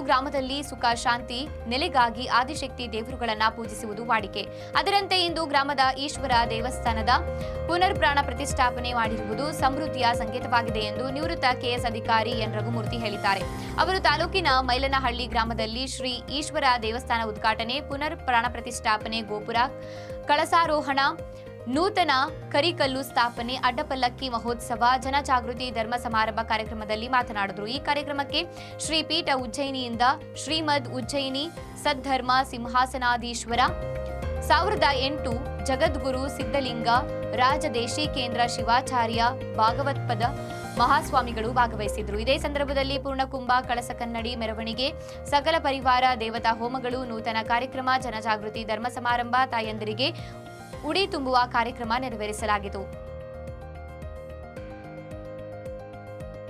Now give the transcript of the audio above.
ಗ್ರಾಮದಲ್ಲಿ ಸುಖ, ಶಾಂತಿ, ನೆಲೆಗಾಗಿ ಆದಿಶಕ್ತಿ ದೇವರುಗಳನ್ನು ಪೂಜಿಸುವುದು ವಾಡಿಕೆ. ಅದರಂತೆ ಇಂದು ಗ್ರಾಮದ ಈಶ್ವರ ದೇವಸ್ಥಾನದ ಪುನರ್ ಪ್ರಾಣ ಪ್ರತಿಷ್ಠಾಪನೆ ಮಾಡಿರುವುದು ಸಮೃದ್ಧಿಯ ಸಂಕೇತವಾಗಿದೆ ಎಂದು ನಿವೃತ್ತ ಕೆಎಸ್ ಅಧಿಕಾರಿ ಎನ್. ರಘುಮೂರ್ತಿ ಹೇಳಿದ್ದಾರೆ. ಅವರು ತಾಲೂಕಿನ ಮೈಲನಹಳ್ಳಿ ಗ್ರಾಮದಲ್ಲಿ ಶ್ರೀ ಈಶ್ವರ ದೇವಸ್ಥಾನ ಉದ್ಘಾಟನೆ ಪುನರ್ ಪ್ರಾಣ ಪ್ರತಿಷ್ಠಾಪನೆ, ಗೋಪುರ, ಕಳಸಾರೋಹಣ ನೂತನ ಕರಿಕಲ್ಲು ಸ್ಥಾಪನೆ, ಅಡ್ಡಪಲ್ಲಕ್ಕಿ ಮಹೋತ್ಸವ, ಜನಜಾಗೃತಿ ಧರ್ಮ ಸಮಾರಂಭ ಕಾರ್ಯಕ್ರಮದಲ್ಲಿ ಮಾತನಾಡಿದರು. ಈ ಕಾರ್ಯಕ್ರಮಕ್ಕೆ ಶ್ರೀ ಪೀಠ ಉಜ್ಜಯಿನಿಯಿಂದ ಶ್ರೀಮದ್ ಉಜ್ಜಯಿನಿ ಸದ್ಧರ್ಮ ಸಿಂಹಾಸನಾಧೀಶ್ವರ, ಸಾವಿರದ ಎಂಟು ಜಗದ್ಗುರು ಸಿದ್ಧಲಿಂಗ ರಾಜದೇಶಿ ಕೇಂದ್ರ ಶಿವಾಚಾರ್ಯ ಭಾಗವತ್ಪದ ಮಹಾಸ್ವಾಮಿಗಳು ಭಾಗವಹಿಸಿದ್ರು ಇದೇ ಸಂದರ್ಭದಲ್ಲಿ ಪೂರ್ಣಕುಂಭ, ಕಳಸ ಕನ್ನಡಿ ಮೆರವಣಿಗೆ, ಸಕಲ ಪರಿವಾರ ದೇವತಾ ಹೋಮಗಳು, ನೂತನ ಕಾರ್ಯಕ್ರಮ, ಜನಜಾಗೃತಿ ಧರ್ಮ ಸಮಾರಂಭ ತಾಯಂದಿರಿಗೆ ಉಡಿ ತುಂಬುವ ಕಾರ್ಯಕ್ರಮ ನೆರವೇರಿಸಲಾಗಿತು.